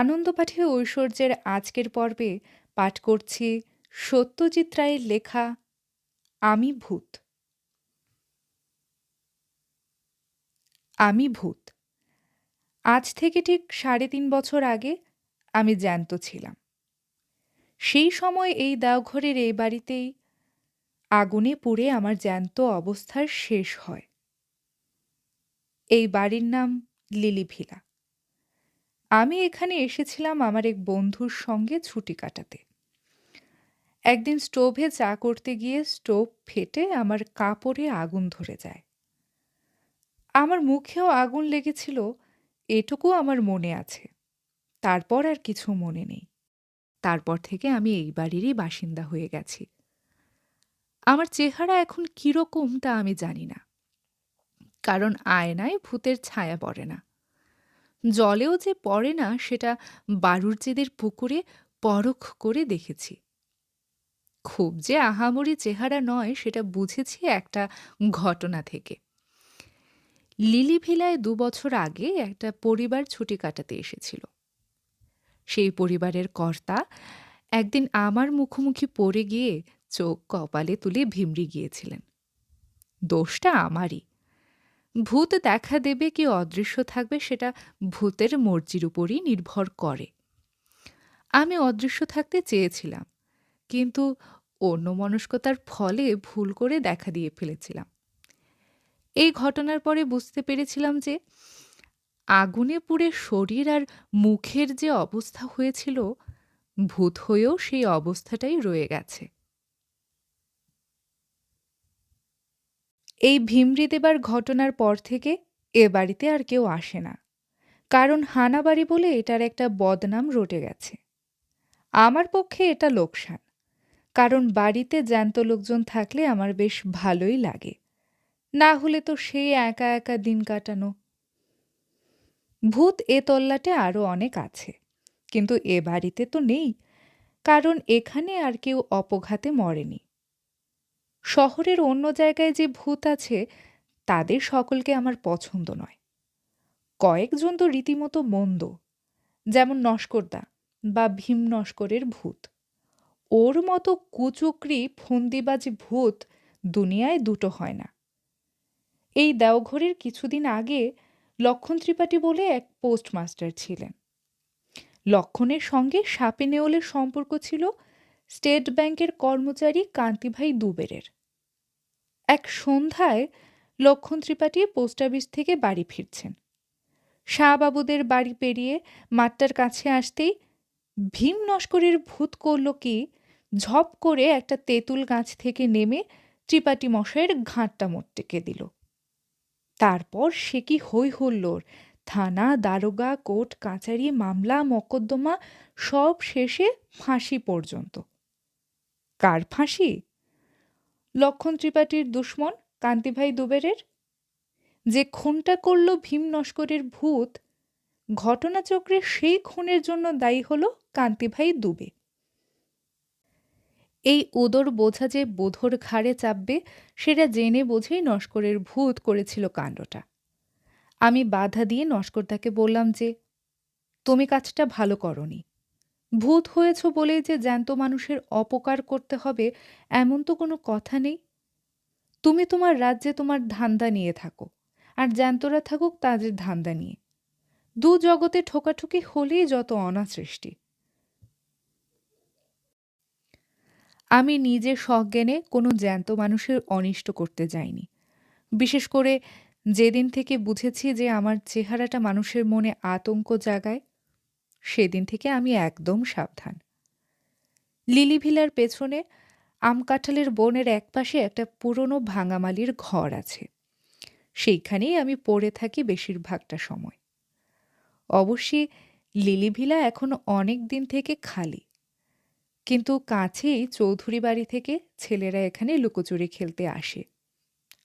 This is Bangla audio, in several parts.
আনন্দপাঠে ঐশ্বর্যের আজকের পর্বে পাঠ করছি সত্যজিৎ রায়ের লেখা, আমি ভূত। আমি ভূত। আজ থেকে ঠিক সাড়ে তিন বছর আগে আমি জ্যান্ত ছিলাম। সেই সময় এই দেওঘরের এই বাড়িতেই আগুনে পুড়ে আমার জ্যান্ত অবস্থার শেষ হয়। এই বাড়ির নাম লিলি ভিলা আমি এখানে এসেছিলাম আমার এক বন্ধুর সঙ্গে ছুটি কাটাতে। একদিন স্টোভে চা করতে গিয়ে স্টোভ ফেটে আমার কাপড়ে আগুন ধরে যায়। আমার মুখেও আগুন লেগেছিল, এটুকু আমার মনে আছে। তারপর আর কিছু মনে নেই। তারপর থেকে আমি এই বাড়িরই বাসিন্দা হয়ে গেছি। আমার চেহারা এখন কীরকম তা আমি জানি না। কারণ আয়নায় ভূতের ছায়া পড়ে না। জলেও যে পড়ে না, সেটা বারুরচেদের পুকুরে পরখ করে দেখেছি। খুব যে আহামরি চেহারা নয়, সেটা বুঝেছি একটা ঘটনা থেকে। লিলি ভিলায় দু বছর আগে একটা পরিবার ছুটি কাটাতে এসেছিল। সেই পরিবারের কর্তা একদিন আমার মুখোমুখি পড়ে গিয়ে চোখ কপালে তুলে ভিমড়ি গিয়েছিলেন। দোষটা আমারই। ভূত দেখা দেবে কি অদৃশ্য থাকবে সেটা ভূতের মর্জির উপরই নির্ভর করে। আমি অদৃশ্য থাকতে চেয়েছিলাম, কিন্তু অন্যমনস্কতার ফলে ভুল করে দেখা দিয়ে ফেলেছিলাম। এই ঘটনার পরে বুঝতে পেরেছিলাম যে আগুনে পুড়ে শরীর আর মুখের যে অবস্থা হয়েছিল, ভূত হয়েও সেই অবস্থাটাই রয়ে গেছে। এই ভিমরি দেবার ঘটনার পর থেকে এ বাড়িতে আর কেউ আসে না। কারণ হানাবাড়ি বলে এটার একটা বদনাম রটে গেছে। আমার পক্ষে এটা লোকসান। কারণ বাড়িতে জ্যান্ত লোকজন থাকলে আমার বেশ ভালোই লাগে। না হলে তো সেই একা একা দিন কাটানো। ভূত এ তল্লাটে আরও অনেক আছে। কিন্তু এ বাড়িতে তো নেই। কারণ এখানে আর কেউ অপঘাতে মরেনি। শহরের অন্য জায়গায় যে ভূত আছে, তাদের সকলকে আমার পছন্দ নয়। কয়েকজন তো রীতিমতো মন্দ, যেমন নস্করদা বা ভীম নস্করের ভূত। ওর মতো কুচুকরি, ফন্দিবাজ ভূত দুনিয়ায় দুটো হয় না। এই দেওঘরের কিছুদিন আগে লক্ষণ ত্রিপাঠী বলে এক পোস্টমাস্টার ছিলেন। লক্ষণের সঙ্গে সাপে নেওলের সম্পর্ক ছিল স্টেট ব্যাংকের কর্মচারী কান্তিভাই দুবেরের। এক সন্ধ্যায় লক্ষণ ত্রিপাঠী পোস্ট অফিস থেকে বাড়ি ফিরছেন। শাহবাবুদের বাড়ি পেরিয়ে মাঠটার কাছে আসতেই ভীম নস্করের ভূত করল কি, ঝপ করে একটা তেঁতুল গাছ থেকে নেমে ত্রিপাঠী মশাইয়ের ঘাটটা মোট্টেকে দিল। তারপর সে কি হই হল্লোর থানা, দারোগা, কোর্ট কাচারি মামলা, মকদ্দমা সব শেষে ফাঁসি পর্যন্ত। কার ফাঁসি? লক্ষণ ত্রিপাঠীর দুশ্মন, কান্তিভাই দুবেরের? যে খুনটা করল ভীম নস্করের ভূত, ঘটনাচক্রে সেই খুনের জন্য দায়ী হল কান্তিভাই দুবে। এই উদর বোঝা যে বোধর ঘাড়ে চাপবে, সেটা জেনে বোঝেই নস্করের ভূত করেছিল কাণ্ডটা। আমি বাধা দিয়ে নস্করদাকে বললাম যে, তুমি কাজটা ভালো করনি। ভূত হয়েছ বলেই যে জ্যান্ত মানুষের অপকার করতে হবে, এমন তো কোনো কথা নেই? তুমি তোমার রাজ্যে তোমার ধান্দা নিয়ে থাকো, আর জ্যান্তরা থাকুক তাদের ধান্দা নিয়ে। দু জগতে ঠোকাঠুকি হলেই যত অনাসৃষ্টি আমি নিজে সজ্ঞানে কোনো জ্যান্ত মানুষের অনিষ্ট করতে যাইনি। বিশেষ করে যেদিন থেকে বুঝেছি যে আমার চেহারাটা মানুষের মনে আতঙ্ক জাগায় সেদিন থেকে আমি একদম সাবধান। লিলি ভিলার পেছনে আম কাঁঠালের বনের একপাশে একটা পুরনো ভাঙামালির ঘর আছে। সেইখানেই আমি পড়ে থাকি বেশিরভাগটা সময়। অবশ্যই লিলি ভিলা এখন অনেক দিন থেকে খালি। কিন্তু কাছেই চৌধুরী বাড়ি থেকে ছেলেরা এখানে লুকোচুরি খেলতে আসে।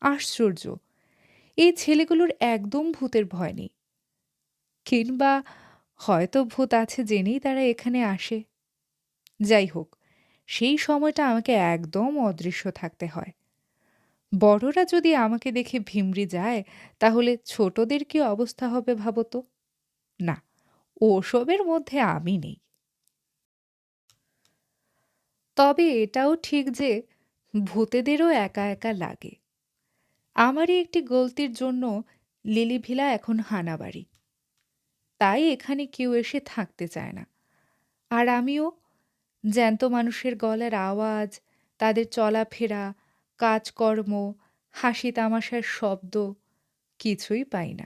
আশ্চর্য! এই ছেলেগুলোর একদম ভূতের ভয় নেই। কিংবা হয়তো ভূত আছে জেনেই তারা এখানে আসে। যাই হোক, সেই সময়টা আমাকে একদম অদৃশ্য থাকতে হয়। বড়রা যদি আমাকে দেখে ভিমরি যায়, তাহলে ছোটদের কি অবস্থা হবে ভাবতো না, ওসবের মধ্যে আমি নেই। তবে এটাও ঠিক যে ভূতেদেরও একা একা লাগে। আমারই একটি গলতির জন্য লিলিভিলা এখন হানাবাড়ি। তাই এখানে কেউ এসে থাকতে চায় না। আর আমিও জ্যান্ত মানুষের গলার আওয়াজ, তাদের চলাফেরা, কাজকর্ম, হাসি তামাশার শব্দ কিছুই পাই না।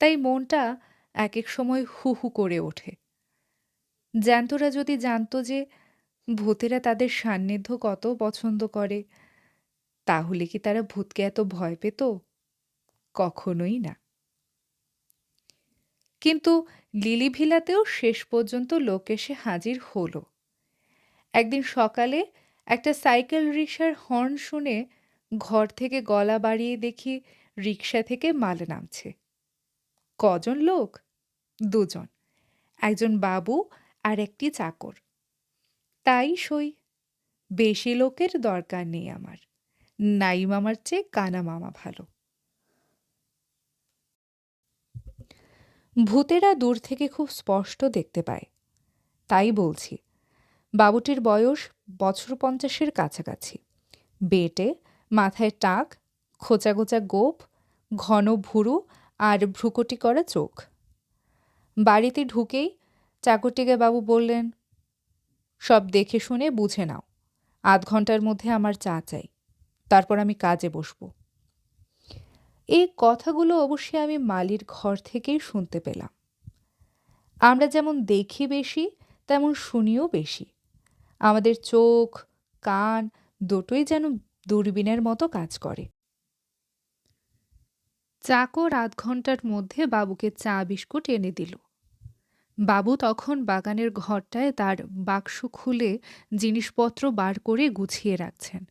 তাই মনটা এক এক সময় হু হু করে ওঠে। জ্যান্তরা যদি জানতো যে ভূতেরা তাদের সান্নিধ্য কত পছন্দ করে, তাহলে কি তারা ভূতকে এত ভয় পেত? কখনোই না। কিন্তু লিলিভিলাতেও শেষ পর্যন্ত লোক এসে হাজির হলো। একদিন সকালে একটা সাইকেল রিক্সার হর্ন শুনে ঘর থেকে গলা বাড়িয়ে দেখি রিক্সা থেকে মাল নামছে। কজন লোক? দুজন, একজন বাবু আর একটি চাকর। তাই সই, বেশি লোকের দরকার নেই আমার। নাই মামার চেয়ে কানা মামা ভালো। ভূতেরা দূর থেকে খুব স্পষ্ট দেখতে পায়। তাই বলছি, বাবুটির বয়স বছর পঞ্চাশের কাছাকাছি। বেটে, মাথায় টাক, খোঁচা খোঁচা গোপ, ঘন ভুরু আর ভ্রুকটি করা চোখ। বাড়িতে ঢুকেই চাকরটিকে বাবু বললেন, সব দেখে শুনে বুঝে নাও। আধ ঘণ্টার মধ্যে আমার চা চাই। তারপর আমি কাজে বসবো। এই কথাগুলো অবশ্যই আমি মালির ঘর থেকেই শুনতে পেলাম। আমরা যেমন দেখি বেশি, তেমন শুনিও বেশি। আমাদের চোখ, কান দুটোই যেন দূরবীনের মতো কাজ করে। চাকর আধ ঘণ্টার মধ্যে বাবুকে চা, বিস্কুট এনে দিল। বাবু তখন বাগানের ঘরটায় তার বাক্স খুলে জিনিসপত্র বার করে গুছিয়ে রাখছেন।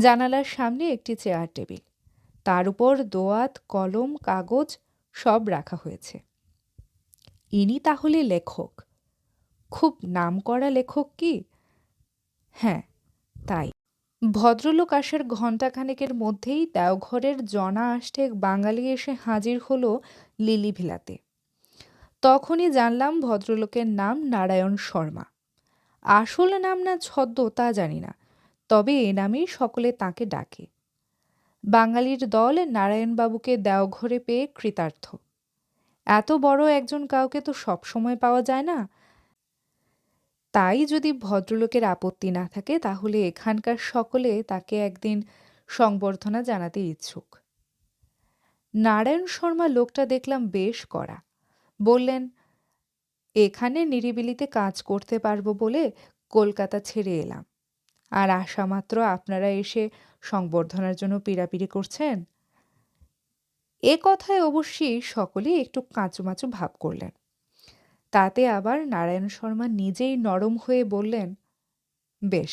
জানালার সামনে একটি চেয়ার টেবিল। তার উপর দোয়াত, কলম, কাগজ সব রাখা হয়েছে। ইনি তাহলে লেখক। খুব নামকরা লেখক কি? হ্যাঁ তাই। ভদ্রলোক আসার ঘণ্টাখানেকের মধ্যেই দেওঘরের জনা আষ্টেক বাঙালি এসে হাজির হলো লিলিভিলাতে। তখনই জানলাম ভদ্রলোকের নাম নারায়ণ শর্মা। আসল নাম না ছদ্ম তা জানি না, তবে এ নামেই সকলে তাকে ডাকে। বাঙালির দল নারায়ণবাবুকে দেওঘরে পেয়ে কৃতার্থ। এত বড় একজন কাউকে তো সবসময় পাওয়া যায় না। তাই যদি ভদ্রলোকের আপত্তি না থাকে, তাহলে এখানকার সকলে তাকে একদিন সংবর্ধনা জানাতে ইচ্ছুক। নারায়ণ শর্মা লোকটা দেখলাম বেশ করা বললেন, এখানে নিরিবিলিতে কাজ করতে পারব বলে কলকাতা ছেড়ে এলাম। আর আসা মাত্র আপনারা এসে সংবর্ধনার জন্য পীড়াপিড়ি করছেন? এ কথায় অবশ্যই সকলেই একটু কাঁচুমাচু ভাব করলেন। তাতে আবার নারায়ণ শর্মা নিজেই নরম হয়ে বললেন, বেশ,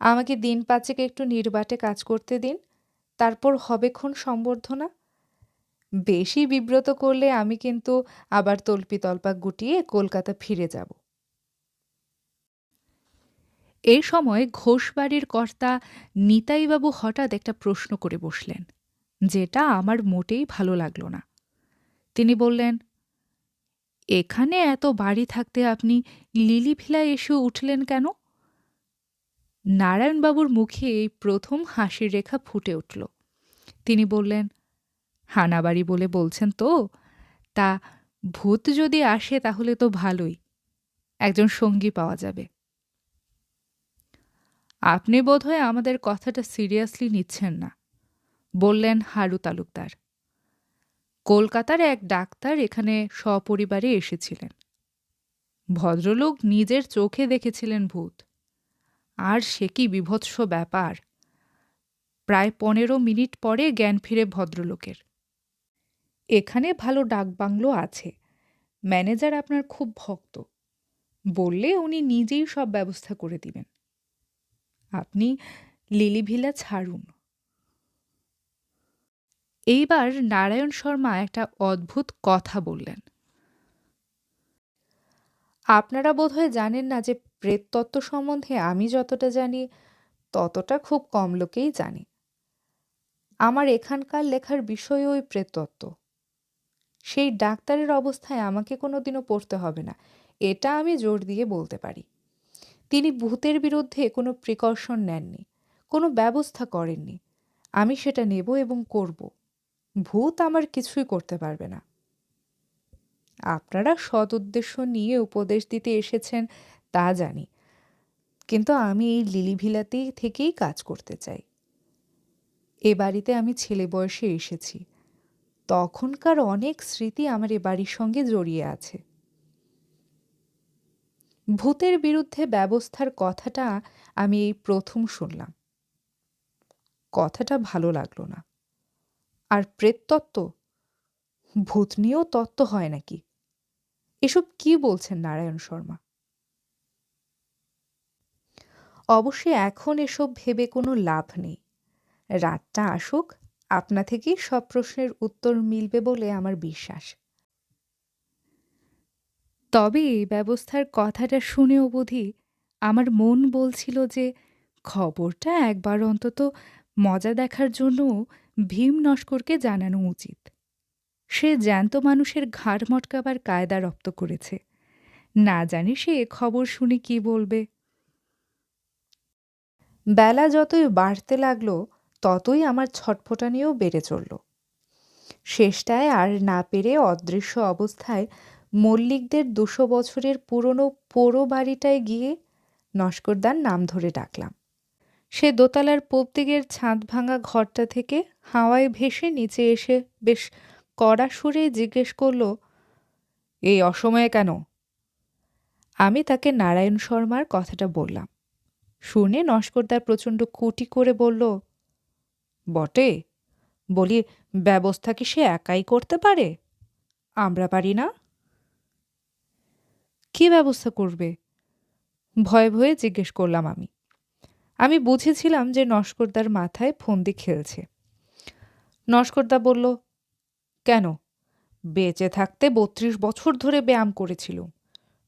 আমাকে দিন পাঁচেক একটু নির্বাটে কাজ করতে দিন, তারপর হবেক্ষণ সম্বর্ধনা বেশি বিব্রত করলে আমি কিন্তু আবার তল্পি তল্পা গুটিয়ে কলকাতা ফিরে যাব। এই সময় ঘোষবাড়ির কর্তা নিতাইবাবু হঠাৎ একটা প্রশ্ন করে বসলেন, যেটা আমার মোটেই ভালো লাগল না। তিনি বললেন, এখানে এত বাড়ি থাকতে আপনি লিলিভিলায় এসে উঠলেন কেন? নারায়ণবাবুর মুখে এই প্রথম হাসির রেখা ফুটে উঠল। তিনি বললেন, হানাবাড়ি বলে বলছেন তো, তা ভূত যদি আসে তাহলে তো ভালোই, একজন সঙ্গী পাওয়া যাবে। আপনি বোধহয় আমাদের কথাটা সিরিয়াসলি নিচ্ছেন না, বললেন হারু তালুকদার। কলকাতার এক ডাক্তার এখানে সপরিবারে এসেছিলেন। ভদ্রলোক নিজের চোখে দেখেছিলেন ভূত। আর সে কি বিভৎস ব্যাপার, প্রায় পনেরো মিনিট পরে জ্ঞান ফিরে ভদ্রলোকের। এখানে ভালো ডাকবাংলো আছে, ম্যানেজার আপনার খুব ভক্ত, বললে উনি নিজেই সব ব্যবস্থা করে দিবেন। আপনি লিলিভিলা ছাড়ুন। এইবার নারায়ণ শর্মা একটা অদ্ভুত কথা বললেন। আপনারা বোধহয় জানেন না যে প্রেততত্ত্ব সম্বন্ধে আমি যতটা জানি, ততটা খুব কম লোকেই জানি। আমার এখানকার লেখার বিষয় ওই প্রেততত্ত্ব। সেই ডাক্তারের অবস্থায় আমাকে কোনো দিনও পড়তে হবে না, এটা আমি জোর দিয়ে বলতে পারি। তিনি ভূতের বিরুদ্ধে কোনো প্রিকশন নেননি, কোনো ব্যবস্থা করেননি। আমি সেটা নেব এবং করব। ভূত আমার কিছুই করতে পারবে না। আপনারা সৎ উদ্দেশ্য নিয়ে উপদেশ দিতে এসেছেন, তা জানি। কিন্তু আমি এই লিলিভিলাতে থেকেই কাজ করতে চাই। এ বাড়িতে আমি ছেলে বয়সে এসেছি। তখনকার অনেক স্মৃতি আমার এ বাড়ির সঙ্গে জড়িয়ে আছে। ভূতের বিরুদ্ধে ব্যবস্থার কথাটা আমি এই প্রথম শুনলাম। কথাটা ভালো লাগল না। আর প্রেততত্ত্ব? ভূত নিয়েও তত্ত্ব হয় নাকি? এসব কি বলছেন নারায়ণ শর্মা? অবশ্যই এখন এসব ভেবে কোনো লাভ নেই। রাতটা আসুক, আপনা থেকেই সব প্রশ্নের উত্তর মিলবে বলে আমার বিশ্বাস। তবে এই ব্যবস্থার কথাটা শুনেও বুঝি আমার মন বলছিল যে খবরটা একবার অন্তত মজা দেখার জন্য ভীম নস্করকে জানানো উচিত। সে জ্যান্ত মানুষের ঘাড় মটকাবার কায়দা রপ্ত করেছে। না জানি সে খবর শুনে কি বলবে। বেলা যতই বাড়তে লাগল, ততই আমার ছটফটানিও বেড়ে চলল। শেষটায় আর না পেরে অদৃশ্য অবস্থায় মল্লিকদের দুশো বছরের পুরনো পোড়ো বাড়িটায় গিয়ে নস্করদার নাম ধরে ডাকলাম। সে দোতলার পূব দিকের ছাদ ভাঙা ঘরটা থেকে হাওয়ায় ভেসে নিচে এসে বেশ কড়া সুরে জিজ্ঞেস করল, এই অসময়ে কেন? আমি তাকে নারায়ণ শর্মার কথাটা বললাম। শুনে নস্করদার প্রচণ্ড কুটি করে বলল, বটে, বলি ব্যবস্থা কি সে একাই করতে পারে? আমরা পারি না? কি ব্যবস্থা করবে? ভয়ে ভয়ে জিজ্ঞেস করলাম আমি। আমি বুঝেছিলাম যে নস্করদার মাথায় ফন্দি খেলছে। নস্করদা বলল, কেন? বেঁচে থাকতে বত্রিশ বছর ধরে ব্যায়াম করেছিল।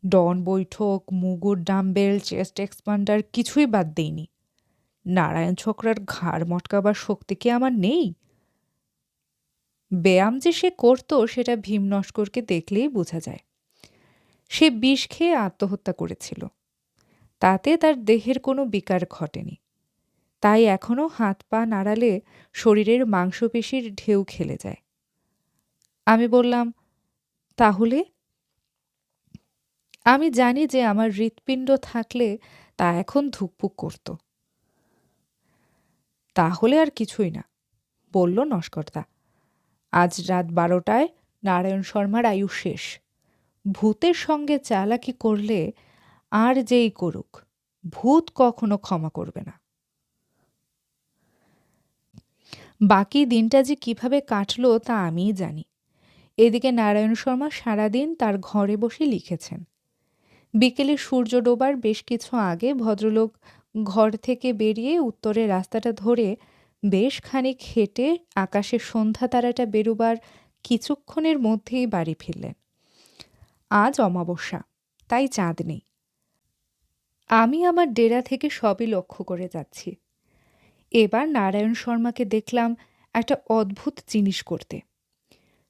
ডন বৈঠক, মুগুর ডাম্বেল, চেস্ট এক্সপান্ডার কিছুই বাদ দেইনি নারায়ণ ছোকরার ঘাড় মটকাবার শক্তি কি আমার নেই? ব্যায়াম যে সে করত, সেটা ভীম নস্করকে দেখলেই বোঝা যায়। সে বিষ খেয়ে আত্মহত্যা করেছিল। তাতে তার দেহের কোনো বিকার ঘটেনি। তাই এখনও হাত পা নাড়ালে শরীরের মাংসপেশির ঢেউ খেলে যায়। আমি বললাম, তাহলে? আমি জানি যে আমার হৃৎপিণ্ড থাকলে তা এখন ধুকপুক করত। তাহলে আর কিছুই না, বলল নস্কর্তা আজ রাত বারোটায় নারায়ণ শর্মার আয়ু শেষ। ভূতের সঙ্গে চালাকি করলে আর যেই করুক, ভূত কখনো ক্ষমা করবে না। বাকি দিনটা যে কীভাবে কাটলো তা আমিই জানি। এদিকে নারায়ণ শর্মা সারাদিন তার ঘরে বসে লিখেছেন। বিকেলে সূর্য ডোবার বেশ কিছু আগে ভদ্রলোক ঘর থেকে বেরিয়ে উত্তরে রাস্তাটা ধরে বেশ খানিক হেঁটে আকাশে সন্ধ্যা তারাটা বেরুবার কিছুক্ষণের মধ্যেই বাড়ি ফিরলেন। আজ অমাবস্যা, তাই চাঁদ নেই। আমি আমার ডেরা থেকে সবই লক্ষ্য করে যাচ্ছি। এবার নারায়ণ শর্মাকে দেখলাম একটা অদ্ভুত জিনিস করতে।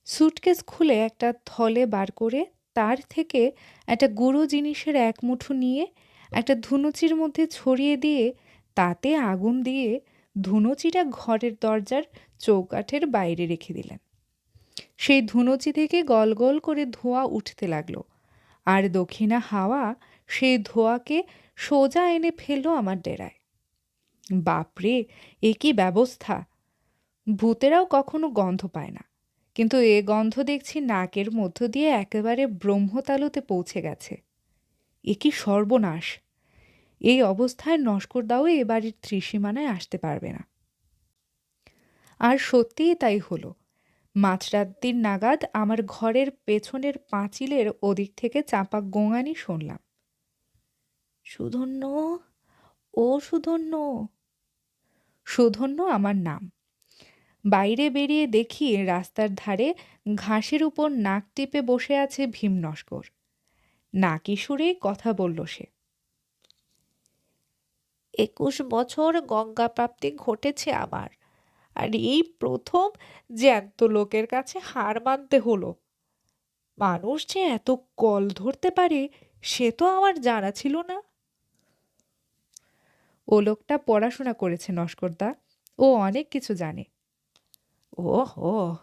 সুটকেস খুলে একটা থলে বার করে তার থেকে একটা গুঁড়ো জিনিসের এক মুঠো নিয়ে একটা ধুনুচির মধ্যে ছড়িয়ে দিয়ে তাতে আগুন দিয়ে ধুনুচিটা ঘরের দরজার চৌকাঠের বাইরে রেখে দিলেন। সেই ধুনুচি থেকে গল গল করে ধোঁয়া উঠতে লাগল। আর দক্ষিণা হাওয়া সেই ধোঁয়াকে সোজা এনে ফেলল আমার ডেরায়। বাপরে, এ কি ব্যবস্থা? ভূতেরাও কখনো গন্ধ পায় না। কিন্তু এ গন্ধ দেখছি নাকের মধ্য দিয়ে একেবারে ব্রহ্মতালুতে পৌঁছে গেছে। এ কি সর্বনাশ! এই অবস্থায় নস্করদাও এ বাড়ির ত্রিসীমানায় আসতে পারবে না। আর সত্যিই তাই হলো। মাঝরাত্রির নাগাদ আমার ঘরের পেছনের পাঁচিলের ওদিক থেকে চাপা গোঙানি শুনলাম। সুধন্য, ও সুধন্য। সুধন্য আমার নাম। বাইরে বেরিয়ে দেখি রাস্তার ধারে ঘাসের উপর নাক টিপে বসে আছে ভীম নস্কর। নাকি সুরেই কথা বলল সে। একুশ বছর গঙ্গা প্রাপ্তি ঘটেছে আমার। আর এই প্রথম জ্যান্ত লোকের কাছে হার মানতে হলো। মানুষ যে এত কল ধরতে পারে, সে তো আমার জানা ছিল না। ও লোকটা পড়াশোনা করেছে নস্করদা, ও অনেক কিছু জানে। ও হো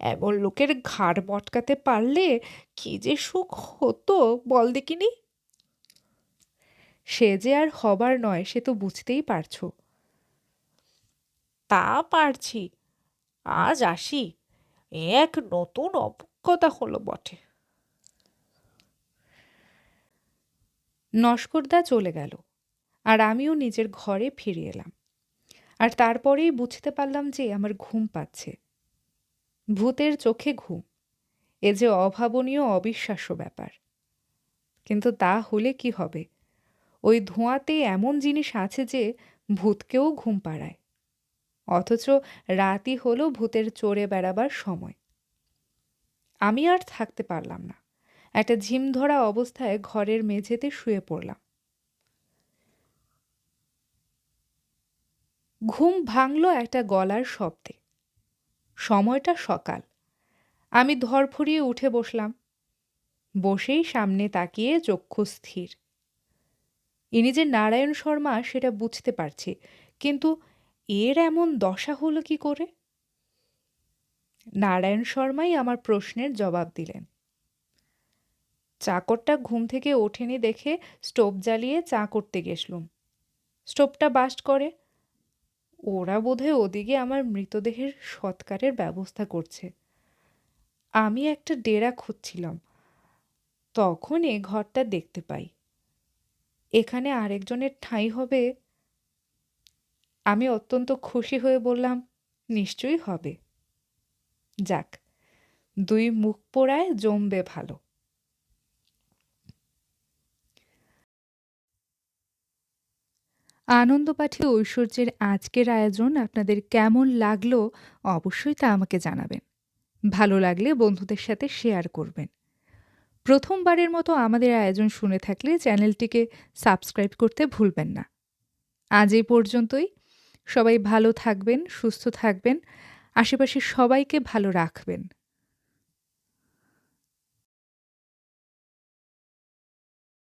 এমন লোকের ঘাড় মটকাতে পারলে কি যে সুখ হতো বল দেখিনি? সে যে আর হবার নয়, সে তো বুঝতেই পারছ। তা পারছি। আজ আসি। এক নতুন অভিজ্ঞতা হলো বটে। নস্করদা চলে গেল আর আমিও নিজের ঘরে ফিরে এলাম। আর তারপরেই বুঝতে পারলাম যে আমার ঘুম পাচ্ছে। ভূতের চোখে ঘুম, এ যে অভাবনীয়, অবিশ্বাস্য ব্যাপার। কিন্তু তা হলে কি হবে? ওই ধোঁয়াতে এমন জিনিস আছে যে ভূতকেও ঘুম পাড়ায়। অথচ রাতই হলো ভূতের চড়ে বেড়াবার সময়। আমি আর থাকতে পারলাম না। একটা ঝিম ধরা অবস্থায় ঘরের মেঝেতে শুয়ে পড়লাম। ঘুম ভাঙল একটা গলার শব্দে। সময়টা সকাল। আমি ধরফরিয়ে উঠে বসলাম। বসেই সামনে তাকিয়ে চক্ষু স্থির। ইনি যে নারায়ণ শর্মা, সেটা বুঝতে পারছি, কিন্তু এর এমন দশা হলো কি করে? নারায়ণ শর্মাই আমার প্রশ্নের জবাব দিলেন। চাকরটা ঘুম থেকে ওঠেনি দেখে স্টোভ জ্বালিয়ে চা করতে গেছলুম স্টোভটা বাস্ট করে। ওরা বোধহয় ওদিকে আমার মৃতদেহের সৎকারের ব্যবস্থা করছে। আমি একটা ডেরা খুঁজছিলাম। তখন এ ঘরটা দেখতে পাই। এখানে আরেকজনের ঠাঁই হবে আমি অত্যন্ত খুশি হয়ে বললাম, নিশ্চয়ই হবে। যাক, দুই মুখ পোড়ায় জমবে ভালো। আনন্দ আনন্দপাঠী ঐশ্বর্যের আজকের আয়োজন আপনাদের কেমন লাগল অবশ্যই তা আমাকে জানাবেন। ভালো লাগলে বন্ধুদের সাথে শেয়ার করবেন। প্রথমবারের মতো আমাদের আয়োজন শুনে থাকলে চ্যানেলটিকে সাবস্ক্রাইব করতে ভুলবেন না। আজ এই পর্যন্তই। সবাই ভালো থাকবেন সুস্থ থাকবেন। আশেপাশে সবাইকে ভালো রাখবেন।